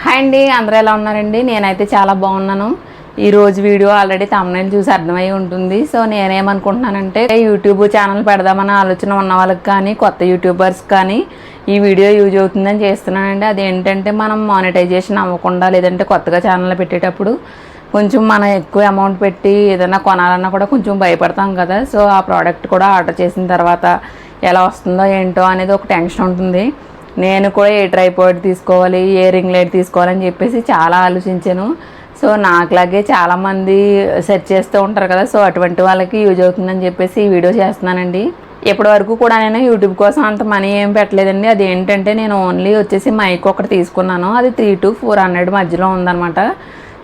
Hi అండి అందరూ ఎలా ఉన్నారండి? నేనైతే చాలా బాగున్నాను. ఈ రోజు వీడియో ఆల్రెడీ తమిళ చూసి అర్థమై ఉంటుంది. సో నేనేమనుకుంటున్నానంటే యూట్యూబ్ ఛానల్ పెడదామన్న ఆలోచన ఉన్న వాళ్ళకి కానీ కొత్త యూట్యూబర్స్ కానీ ఈ వీడియో యూజ్ అవుతుందని చేస్తున్నానండి. అది ఏంటంటే మనం మానిటైజేషన్ అవ్వకుండా లేదంటే కొత్తగా ఛానల్ పెట్టేటప్పుడు కొంచెం మనం ఎక్కువ అమౌంట్ పెట్టి ఏదైనా కొనాలన్నా కూడా కొంచెం భయపడతాం కదా. సో ఆ ప్రోడక్ట్ కూడా ఆర్డర్ చేసిన తర్వాత ఎలా వస్తుందో ఏంటో అనేది ఒక టెన్షన్ ఉంటుంది. నేను కూడా ఏ ట్రైపాడ్ తీసుకోవాలి ఏ రింగ్ లైట్ తీసుకోవాలని చెప్పేసి చాలా ఆలోచించాను. సో నాకులాగే చాలామంది సెర్చ్ చేస్తూ ఉంటారు కదా సో అటువంటి వాళ్ళకి యూజ్ అవుతుందని చెప్పేసి ఈ వీడియో చేస్తున్నానండి. ఇప్పటి వరకు కూడా నేను యూట్యూబ్ కోసం అంత మనీ ఏం పెట్టలేదండి. అది ఏంటంటే నేను ఓన్లీ వచ్చేసి మైక్ ఒకటి తీసుకున్నాను. అది త్రీ టు ఫోర్ హండ్రెడ్ మధ్యలో ఉందన్నమాట.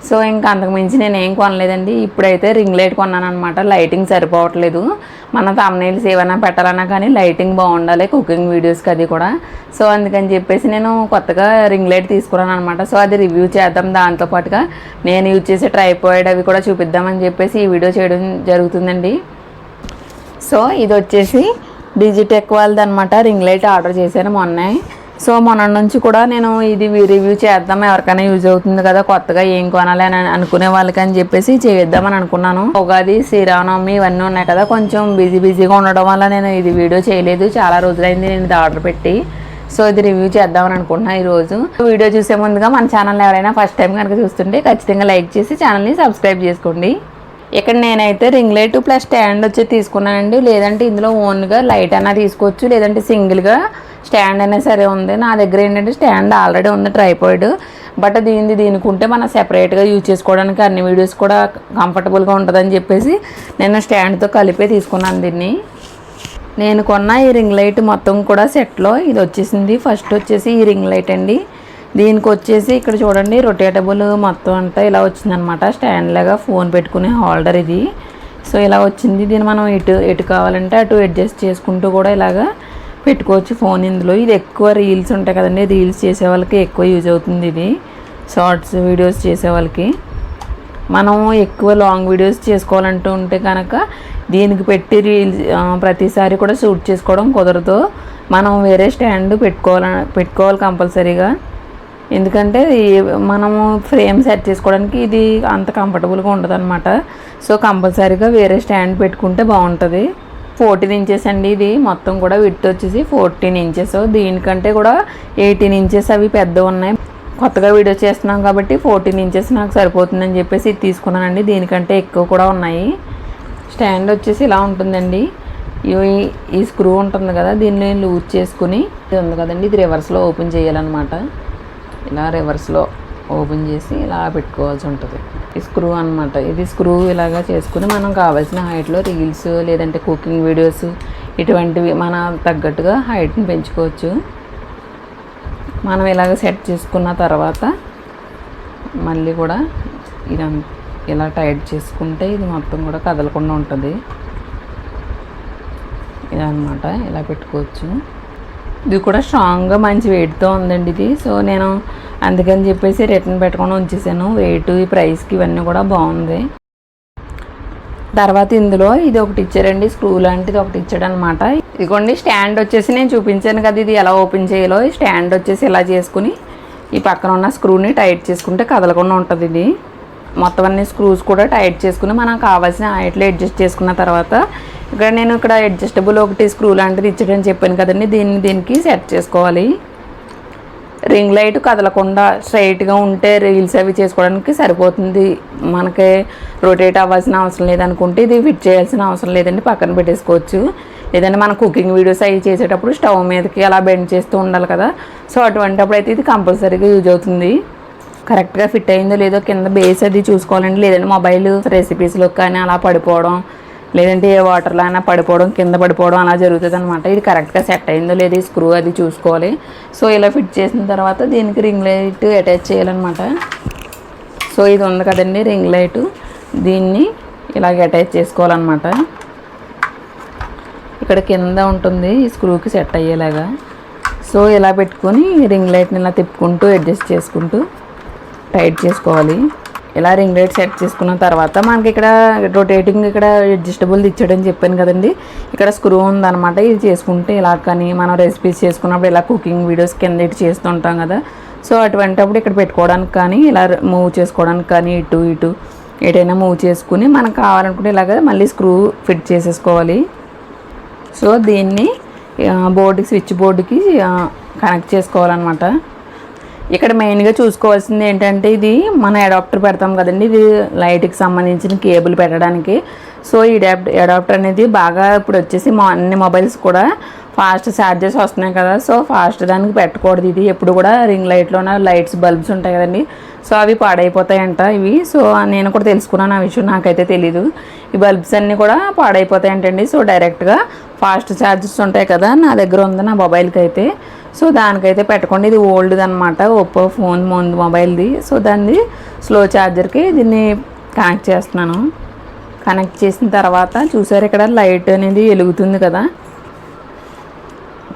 సో ఇంకా అంతకు మించి నేను ఏం కొనలేదండి. ఇప్పుడైతే రింగ్ లైట్ కొన్నాను అనమాట లైటింగ్ సరిపోవట్లేదు. మన తమ్నైల్స్ ఏమైనా పెట్టాలన్నా కానీ లైటింగ్ బాగుండాలి కుకింగ్ వీడియోస్కి అది కూడా. సో అందుకని చెప్పేసి నేను కొత్తగా రింగ్ లైట్ తీసుకున్నాను అనమాట సో అది రివ్యూ చేద్దాం దాంతో పాటుగా. నేను యూజ్ చేసే ట్రైపాయిడ్ అవి కూడా చూపిద్దామని చెప్పేసి ఈ వీడియో చేయడం జరుగుతుందండి. సో ఇది వచ్చేసి డిజిటెక్ వాళ్ళది అనమాట రింగ్ లైట్ ఆర్డర్ చేశాను మొన్నే. సో మొన్న నుంచి కూడా నేను ఇది రివ్యూ చేద్దాం ఎవరికైనా యూజ్ అవుతుంది కదా కొత్తగా ఏం కొనాలి అని అనుకునే వాళ్ళకి అని చెప్పేసి చేద్దామని అనుకున్నాను. ఉగాది శ్రీరామనవమి ఇవన్నీ ఉన్నాయి కదా కొంచెం బిజీ బిజీగా ఉండడం వల్ల నేను ఇది వీడియో చేయలేదు. చాలా రోజులైంది నేను ఇది ఆర్డర్ పెట్టి. సో ఇది రివ్యూ చేద్దామని అనుకుంటున్నాను ఈరోజు. వీడియో చూసే ముందుగా మన ఛానల్ ఎవరైనా ఫస్ట్ టైం కనుక చూస్తుంటే ఖచ్చితంగా లైక్ చేసి ఛానల్ని సబ్స్క్రైబ్ చేసుకోండి. ఇక్కడ నేనైతే రింగ్ లైట్ ప్లస్ స్టాండ్ వచ్చి తీసుకున్నానండి. లేదంటే ఇందులో ఓన్గా లైట్ అయినా తీసుకోవచ్చు లేదంటే సింగిల్గా స్టాండ్ అయినా సరే ఉంది. నా దగ్గర ఏంటంటే స్టాండ్ ఆల్రెడీ ఉంది ట్రైపాయిడ్ బట్ దీనిది దీనికి ఉంటే మనం సెపరేట్గా యూజ్ చేసుకోవడానికి అన్ని వీడియోస్ కూడా కంఫర్టబుల్గా ఉంటుందని చెప్పేసి నేను స్టాండ్తో కలిపే తీసుకున్నాను దీన్ని. నేను కొన్న ఈ రింగ్ లైట్ మొత్తం కూడా సెట్లో. ఇది వచ్చేసింది ఫస్ట్ వచ్చేసి ఈ రింగ్ లైట్ అండి. దీనికి వచ్చేసి ఇక్కడ చూడండి రొటేటబుల్ మొత్తం అంతా ఇలా వచ్చిందనమాట స్టాండ్ లాగా ఫోన్ పెట్టుకునే హోల్డర్ ఇది. సో ఇలా వచ్చింది. దీన్ని మనం ఎటు ఎటు కావాలంటే అటు అడ్జస్ట్ చేసుకుంటూ కూడా ఇలాగా పెట్టుకోవచ్చు ఫోన్ ఇందులో. ఇది ఎక్కువ రీల్స్ ఉంటాయి కదండి రీల్స్ చేసే వాళ్ళకి ఎక్కువ యూజ్ అవుతుంది ఇది. షార్ట్స్ వీడియోస్ చేసే వాళ్ళకి. మనం ఎక్కువ లాంగ్ వీడియోస్ చేసుకోవాలంటూ ఉంటే కనుక దీనికి పెట్టి రీల్స్ ప్రతిసారి కూడా షూట్ చేసుకోవడం కుదరదు. మనం వేరే స్టాండ్ పెట్టుకోవాలి పెట్టుకోవాలి కంపల్సరీగా. ఎందుకంటే మనము ఫ్రేమ్ సెట్ చేసుకోవడానికి ఇది అంత కంఫర్టబుల్గా ఉండదు అనమాట సో కంపల్సరీగా వేరే స్టాండ్ పెట్టుకుంటే బాగుంటుంది. ఫోర్టీన్ ఇంచెస్ అండి ఇది. మొత్తం కూడా విట్ వచ్చేసి ఫోర్టీన్ ఇంచెస్ దీనికంటే కూడా ఎయిటీన్ ఇంచెస్ అవి పెద్ద ఉన్నాయి. కొత్తగా వీడియో చేస్తున్నాం కాబట్టి ఫోర్టీన్ ఇంచెస్ నాకు సరిపోతుందని చెప్పేసి ఇది తీసుకున్నానండి. దీనికంటే ఎక్కువ కూడా ఉన్నాయి. స్టాండ్ వచ్చేసి ఇలా ఉంటుందండి. ఈ- ఈ స్క్రూ ఉంటుంది కదా దీన్ని లూజ్ చేసుకుని ఇది ఉంది కదండి ఇది రివర్స్లో ఓపెన్ చేయాలన్నమాట. ఇలా రివర్స్లో ఓపెన్ చేసి ఇలా పెట్టుకోవాల్సి ఉంటుంది. ఈ స్క్రూ అన్నమాట. ఇది స్క్రూ ఇలాగా చేసుకుని మనం కావాల్సిన హైట్లో రీల్స్ లేదంటే కుకింగ్ వీడియోస్ ఇటువంటివి మన తగ్గట్టుగా హైట్ని పెంచుకోవచ్చు. మనం ఇలాగ సెట్ చేసుకున్న తర్వాత మళ్ళీ కూడా ఇలా ఇలా టైట్ చేసుకుంటే ఇది మొత్తం కూడా కదలకుండా ఉంటుంది. ఇదన్నమాట. ఇలా పెట్టుకోవచ్చు. ఇది కూడా స్ట్రాంగ్గా మంచి వెయిట్తో ఉందండి ఇది. సో నేను అందుకని చెప్పేసి రిటర్న్ పెట్టుకుని ఉంచేసాను. వెయిట్ ఈ ప్రైస్కి ఇవన్నీ కూడా బాగుంది. తర్వాత ఇందులో ఇది ఒకటి ఇచ్చారండి స్క్రూ లాంటిది ఒకటి ఇచ్చాడు అనమాట ఇదిగోండి స్టాండ్ వచ్చేసి నేను చూపించాను కదా ఇది ఎలా ఓపెన్ చేయాలో. ఈ స్టాండ్ వచ్చేసి ఇలా చేసుకుని ఈ పక్కన ఉన్న స్క్రూని టైట్ చేసుకుంటే కదలకుండా ఉంటుంది ఇది. మొత్తం అన్ని స్క్రూస్ కూడా టైట్ చేసుకుని మనం కావాల్సిన హైట్లో అడ్జస్ట్ చేసుకున్న తర్వాత ఇక్కడ నేను ఇక్కడ అడ్జస్టబుల్ ఒకటి స్క్రూ లాంటిది ఇచ్చాడని చెప్పాను కదండి. దీన్ని దీనికి సెట్ చేసుకోవాలి. రింగ్ లైట్ కదలకుండా స్ట్రైట్గా ఉంటే రీల్స్ అవి చేసుకోవడానికి సరిపోతుంది. మనకి రొటేట్ అవ్వాల్సిన అవసరం లేదనుకుంటే ఇది ఫిట్ చేయాల్సిన అవసరం లేదండి. పక్కన పెట్టేసుకోవచ్చు. లేదంటే మనం కుకింగ్ వీడియోస్ అవి చేసేటప్పుడు స్టవ్ మీదకి అలా బెండ్ చేస్తూ ఉండాలి కదా. సో అటువంటిప్పుడు అయితే ఇది కంపల్సరీగా యూజ్ అవుతుంది. కరెక్ట్గా ఫిట్ అయిందో లేదో కింద బేస్ అది చూసుకోవాలండి. లేదంటే మొబైల్ రెసిపీస్లో కానీ అలా పడిపోవడం లేదంటే ఏ వాటర్లో అయినా పడిపోవడం కింద పడిపోవడం అలా జరుగుతుంది అనమాట ఇది కరెక్ట్గా సెట్ అయిందో లేదో ఈ స్క్రూ అది చూసుకోవాలి. సో ఇలా ఫిట్ చేసిన తర్వాత దీనికి రింగ్ లైట్ అటాచ్ చేయాలన్నమాట. సో ఇది ఉంది కదండి రింగ్ లైట్ దీన్ని ఇలాగ అటాచ్ చేసుకోవాలన్నమాట. ఇక్కడ కింద ఉంటుంది ఈ స్క్రూకి సెట్ అయ్యేలాగా. సో ఇలా పెట్టుకొని రింగ్ లైట్ని ఇలా తిప్పుకుంటూ అడ్జస్ట్ చేసుకుంటూ టైట్ చేసుకోవాలి. ఇలా రింగ్ లైట్ సెట్ చేసుకున్న తర్వాత మనకి ఇక్కడ రొటేటింగ్ ఇక్కడ అడ్జస్టబుల్ ఇచ్చాడని చెప్పాను కదండి. ఇక్కడ స్క్రూ ఉందన్నమాట. ఇది చేసుకుంటే ఇలా కానీ మనం రెసిపీస్ చేసుకున్నప్పుడు ఇలా కుకింగ్ వీడియోస్ కింద ఇటు చేస్తుంటాం కదా. సో అటువంటిప్పుడు ఇక్కడ పెట్టుకోవడానికి కానీ ఇలా మూవ్ చేసుకోవడానికి కానీ ఇటు ఇటు ఎటైనా మూవ్ చేసుకుని మనకు కావాలనుకుంటే ఇలాగ మళ్ళీ స్క్రూ ఫిట్ చేసేసుకోవాలి. సో దీన్ని బోర్డుకి స్విచ్ బోర్డుకి కనెక్ట్ చేసుకోవాలన్నమాట. ఇక్కడ మెయిన్గా చూసుకోవాల్సింది ఏంటంటే ఇది మన అడాప్టర్ పెడతాం కదండి. ఇది లైట్కి సంబంధించిన కేబుల్ పెట్టడానికి. సో ఈ అడాప్టర్ అనేది బాగా ఇప్పుడు వచ్చేసి మా అన్ని మొబైల్స్ కూడా ఫాస్ట్ ఛార్జెస్ వస్తున్నాయి కదా. సో ఫాస్ట్ దానికి పెట్టకూడదు ఇది. ఎప్పుడు కూడా రింగ్ లైట్లోన లైట్స్ బల్బ్స్ ఉంటాయి కదండి. సో అవి పాడైపోతాయంట ఇవి. సో నేను కూడా తెలుసుకున్నాను ఆ విషయం. నాకైతే తెలీదు. ఈ బల్బ్స్ అన్నీ కూడా పాడైపోతాయంటండి. సో డైరెక్ట్గా ఫాస్ట్ ఛార్జెస్ ఉంటాయి కదా నా దగ్గర ఉంది నా మొబైల్కి అయితే సో దానికైతే పెట్టుకోండి ఇది ఓల్డ్ది అనమాట ఒప్పో ఫోన్ ముందు మొబైల్ది. సో దాన్ని స్లో ఛార్జర్కి దీన్ని కనెక్ట్ చేస్తున్నాను. కనెక్ట్ చేసిన తర్వాత చూసారు ఇక్కడ లైట్ అనేది వెలుగుతుంది కదా.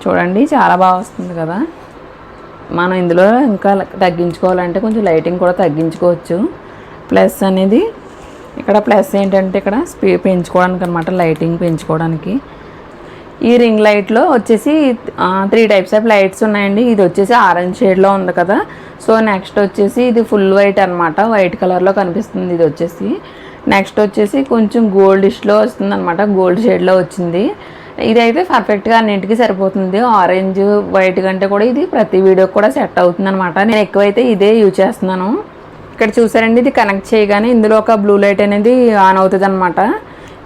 చూడండి చాలా బాగా వస్తుంది కదా. మనం ఇందులో ఇంకా తగ్గించుకోవాలంటే కొంచెం లైటింగ్ కూడా తగ్గించుకోవచ్చు. ప్లస్ అనేది ఇక్కడ ప్లస్ ఏంటంటే ఇక్కడ స్పీ పెంచుకోవడానికి అనమాట లైటింగ్ పెంచుకోవడానికి. ఈ రింగ్ లైట్లో వచ్చేసి త్రీ టైప్స్ ఆఫ్ లైట్స్ ఉన్నాయండి. ఇది వచ్చేసి ఆరెంజ్ షేడ్లో ఉంది కదా. సో నెక్స్ట్ వచ్చేసి ఇది ఫుల్ వైట్ అనమాట వైట్ కలర్లో కనిపిస్తుంది ఇది వచ్చేసి. నెక్స్ట్ వచ్చేసి కొంచెం గోల్డిష్లో వస్తుంది అనమాట గోల్డ్ షేడ్లో వచ్చింది. ఇదైతే పర్ఫెక్ట్గా అన్నింటికి సరిపోతుంది. ఆరెంజ్ వైట్ కంటే కూడా ఇది ప్రతి వీడియోకి కూడా సెట్ అవుతుంది అనమాట నేను ఎక్కువైతే ఇదే యూజ్ చేస్తున్నాను. ఇక్కడ చూసారండి ఇది కనెక్ట్ చేయగానే ఇందులో ఒక బ్లూ లైట్ అనేది ఆన్ అవుతుంది అనమాట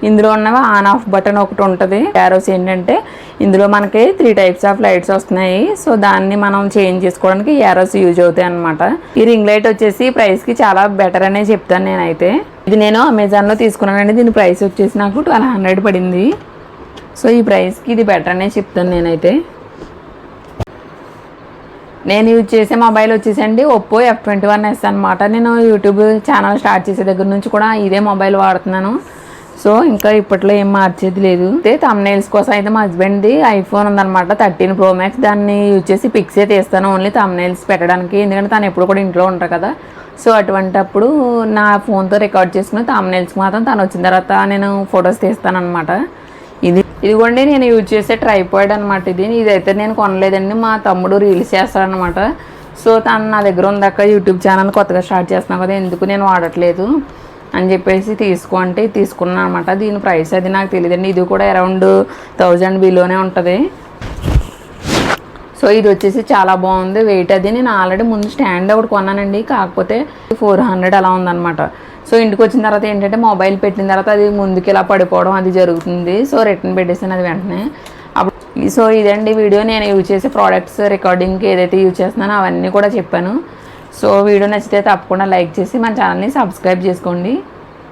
ఇందులో ఉన్నవి ఆన్ ఆఫ్ బటన్ ఒకటి ఉంటుంది. యారోస్ ఏంటంటే ఇందులో మనకి త్రీ టైప్స్ ఆఫ్ లైట్స్ వస్తున్నాయి. సో దాన్ని మనం చేంజ్ చేసుకోవడానికి యారోస్ యూజ్ అవుతాయి అనమాట ఈ రింగ్ లైట్ వచ్చేసి ప్రైస్కి చాలా బెటర్ అనే చెప్తాను నేనైతే. ఇది నేను అమెజాన్లో తీసుకున్నానండి. దీని ప్రైస్ వచ్చేసి నాకు ట్వెల్వ్ హండ్రెడ్ పడింది. సో ఈ ప్రైస్కి ఇది బెటర్ అనే చెప్తాను నేనైతే. నేను యూజ్ చేసే మొబైల్ వచ్చేసండి Oppo F twenty one S అనమాట నేను యూట్యూబ్ ఛానల్ స్టార్ట్ చేసే దగ్గర నుంచి కూడా ఇదే మొబైల్ వాడుతున్నాను. సో ఇంకా ఇప్పట్లో ఏం మార్చేది లేదు. అయితే తమ్నైల్స్ కోసం అయితే మా హస్బెండ్ది ఐఫోన్ ఉందన్నమాట థర్టీన్ ప్రో మ్యాక్స్ దాన్ని యూజ్ చేసి పిక్సే తీస్తాను ఓన్లీ తమ్నైల్స్ పెట్టడానికి. ఎందుకంటే తను ఎప్పుడు కూడా ఇంట్లో ఉంటారు కదా. సో అటువంటప్పుడు నా ఫోన్తో రికార్డ్ చేసుకుని తమ్నైల్స్ మాత్రం తను వచ్చిన తర్వాత నేను ఫొటోస్ తీస్తాను అనమాట ఇది ఇదిగోండి నేను యూజ్ చేసే ట్రైపాయిడ్ అనమాట ఇది. ఇదైతే నేను కొనలేదండి మా తమ్ముడు రీల్స్ చేస్తాడనమాట సో తను నా దగ్గర ఉందాక యూట్యూబ్ ఛానల్ కొత్తగా స్టార్ట్ చేస్తున్నాను కదా ఎందుకు నేను వాడట్లేదు. అని చెప్పేసి తీసుకో అంటే తీసుకున్నాను అనమాట దీని ప్రైస్ అది నాకు తెలియదండి ఇది కూడా అరౌండ్ థౌజండ్ బిలోనే ఉంటుంది. సో ఇది వచ్చేసి చాలా బాగుంది. వెయిట్ అది నేను ఆల్రెడీ ముందు స్టాండ్ ఒకటి కొన్నానండి. కాకపోతే ఫోర్ హండ్రెడ్ అలా ఉందన్నమాట. సో ఇంటికి వచ్చిన తర్వాత ఏంటంటే మొబైల్ పెట్టిన తర్వాత అది ముందుకి ఇలా పడిపోవడం అది జరుగుతుంది. సో రిటర్న్ పెట్టేసాను అది వెంటనే. అప్పుడు సో ఇదండి వీడియో. నేను యూజ్ చేసే ప్రోడక్ట్స్ రికార్డింగ్కి ఏదైతే యూజ్ చేస్తున్నానో అవన్నీ కూడా చెప్పాను. సో వీడియో నచ్చితే తప్పకుండా లైక్ చేసి మన ఛానల్ని సబ్స్క్రైబ్ చేసుకోండి.